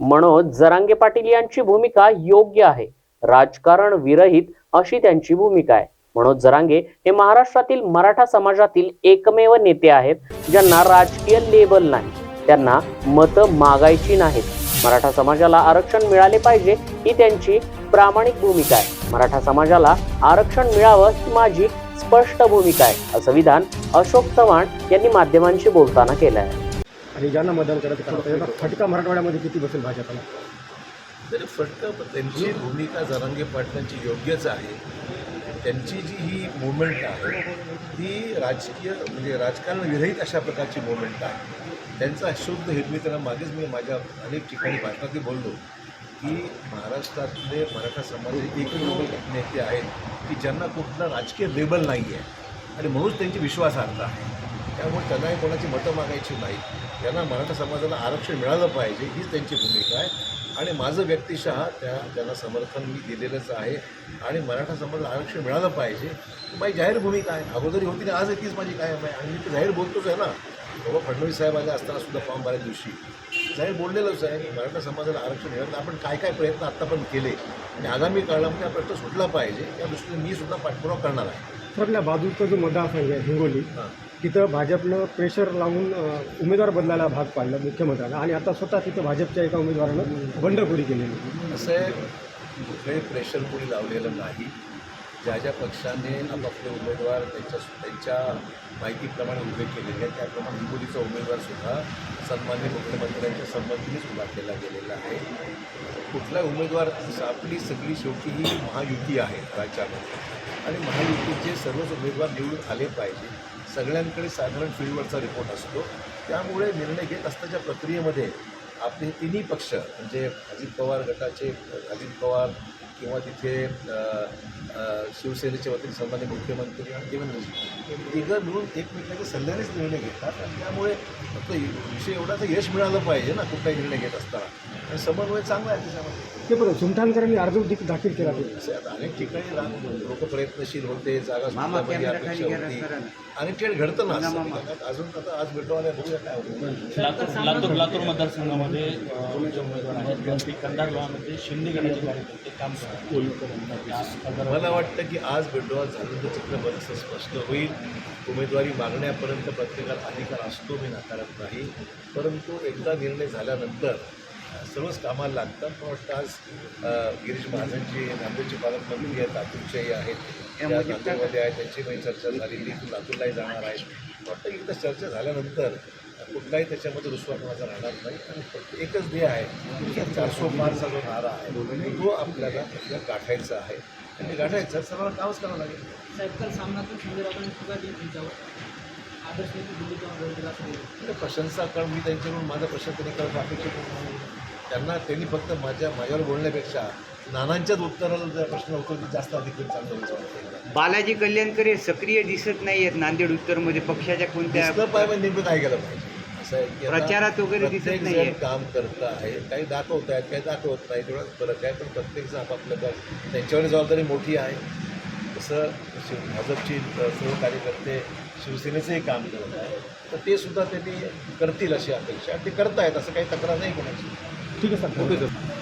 मनोज जरांगे पाटील यांची भूमिका योग्य आहे. राजकारण विरहित अशी त्यांची भूमिका आहे. मनोज जरांगे हे महाराष्ट्रातील मराठा समाजातील एकमेव नेते आहेत ज्यांना राजकीय लेबल नाही. त्यांना मतं मागायची नाहीत. मराठा समाजाला आरक्षण मिळाले पाहिजे ही त्यांची प्रामाणिक भूमिका आहे. मराठा समाजाला आरक्षण मिळावं ही माझी स्पष्ट भूमिका आहे असं विधान अशोक चव्हाण यांनी माध्यमांशी बोलताना केलं आहे आणि ज्यांना मतदान करायचं कारण त्याचा फटका मराठवाड्यामध्ये किती बसेल भाजपला? तरी फटकं त्यांची भूमिका जरांगे पाटलांची योग्यच आहे. त्यांची जी ही मुवमेंट आहे ती राजकीय म्हणजे राजकारण विरहित अशा प्रकारची मुवमेंट आहे. त्यांचा शुद्ध हेतू मी त्यांना मागेच मी माझ्या अनेक ठिकाणी भाषणातही बोललो की महाराष्ट्रातले मराठा समाजाचे एकमेव नेते आहेत की ज्यांना कुठला राजकीय लेबल नाही आहे आणि म्हणूनच त्यांची विश्वासार्हता आहे. त्यामुळे त्यांना कोणाची मतं मागायची नाही. त्यांना मराठा समाजाला आरक्षण मिळालं पाहिजे हीच त्यांची भूमिका आहे. आणि माझं व्यक्तिशः त्या त्यांना समर्थन मी दिलेलंच आहे. आणि मराठा समाजाला आरक्षण मिळालं पाहिजे माझी जाहीर भूमिका आहे. अगोदरी होती आणि आज तीच माझी कायम आहे. आणि मी ते जाहीर बोलतोच आहे ना. बाबा फडणवीस साहेब आले असताना सुद्धा फॉर्म बऱ्याच दिवशी. जाहीर बोललेलंच आहे की मराठा समाजाला आरक्षण मिळालं आपण काय काय प्रयत्न आत्ता पण केले. आणि आगामी काळामध्ये हा प्रश्न सुटला पाहिजे. या दृष्टीने मी सुद्धा पाठपुरावा करणार आहे. तर आपल्या बाजूचा जो मतदारसंघ आहे हिंगोली हां. तिथं भाजपनं प्रेशर लावून उमेदवार बदलायला भाग पाडलं मुख्यमंत्र्याला आणि आता स्वतः तिथं भाजपच्या एका उमेदवारानं बंडखोरी केलेली. असं आहे कुठलंही प्रेशर कोणी लावलेलं नाही. ज्या ज्या पक्षाने आपापले उमेदवार त्यांच्या त्यांच्या माहितीप्रमाणे उभे केलेले आहेत त्याप्रमाणे हिंगोलीचा उमेदवारसुद्धा सन्मान्य मुख्यमंत्र्यांच्या संबंधीनेच उभा केला गेलेला आहे. कुठला उमेदवार आपली सगळी शेवटी ही महायुती आहे राज्यामध्ये. आणि महायुतीचे सर्वच उमेदवार निवडून आले पाहिजे. सगळ्यांकडे साधारण फील्डवरचा रिपोर्ट असतो. त्यामुळे निर्णय घेत असताच्या प्रक्रियेमध्ये आपले तिन्ही पक्ष म्हणजे अजित पवार गटाचे अजित पवार किंवा तिथे शिवसेनेचे अ, वतीने सन्मान्य मुख्यमंत्री आणि देवेंद्रजी तिघं मिळून एकमेकांच्या सल्ल्यानेच निर्णय घेतात. आणि त्यामुळे फक्त विषय एवढा तर यश मिळालं पाहिजे ना कुठलाही निर्णय घेत असताना. समन्वय चांगला आहे त्याच्यामध्ये. ते पण सुमठाणकरांनी अर्ज देखील दाखल केला ते. असे आता अनेक ठिकाणी लोक प्रयत्नशील होते जागा सुटण्यामध्ये अपेक्षा होती. अनेक ठिकाणी घडतं ना असं. अजून आता आज भेटू आल्या बघूया काय होतं. लातूर लातूर लातूर मतदारसंघामध्ये अ, जे उमेदवार आहेत गणपती कंधार गावामध्ये शिंदे गणाचे कार्यकर्ते काम करतात. मला वाटतं की आज बेडोळा झालेलं चित्र बरंचसं स्पष्ट होईल. उमेदवारी मागण्यापर्यंत प्रत्येकाला अधिकार असतो मी नाकारत नाही परंतु एकदा निर्णय झाल्यानंतर सर्वच कामाला लागतात. मला वाटतं आज गिरीश महाजनजी नांदेडचे पालकमंत्री आहेत. लातूरचेही आहेत त्या नांदेडमध्ये आहेत त्यांची काही चर्चा झालेली ती लातूरलाही जाणार आहेत मला वाटतं एकदा चर्चा झाल्यानंतर कुठलाही त्याच्यामध्ये रुसवापणाचा राहणार नाही. आणि फक्त एकच ध्येय आहे की चारसो पारचा जो नारा आहे तो आपल्याला आपल्याला गाठायचा आहे. आणि गाठायचं सर्वांना कामच करावं लागेल. साहेब काल सामनातून दिली त्यांच्यावर आदर्श प्रशंसा करणं मी त्यांच्याकडून माझा प्रशंसा करत अपेक्षित. त्यांना त्यांनी फक्त माझ्या माझ्यावर बोलण्यापेक्षा नानांच्याच उत्तराला जर प्रश्न उत्तर दिलं जास्त अधिक चांगलं. बालाजी कल्याणकर हे सक्रिय दिसत नाहीयेत नांदेड उत्तरमध्ये पक्षाच्या कोणत्या पाहिजे नेमकं काय केलं पाहिजे? असं आहे की आता प्रचारात वगैरे दिसत. जण काम करत आहे काही दाखवत आहेत काही दाखवत नाही तेवढाच फरक आहे पण प्रत्येक जण आपापलं काम त्यांच्यावर जबाबदारी मोठी आहे. तसं शिव भाजपची सर्व कार्यकर्ते शिवसेनेचंही काम करत आहे तर ते सुद्धा त्यांनी करतील अशी अपेक्षा. ते करतायत असं काही तक्रार नाही कोणाची. ठीक आहे सर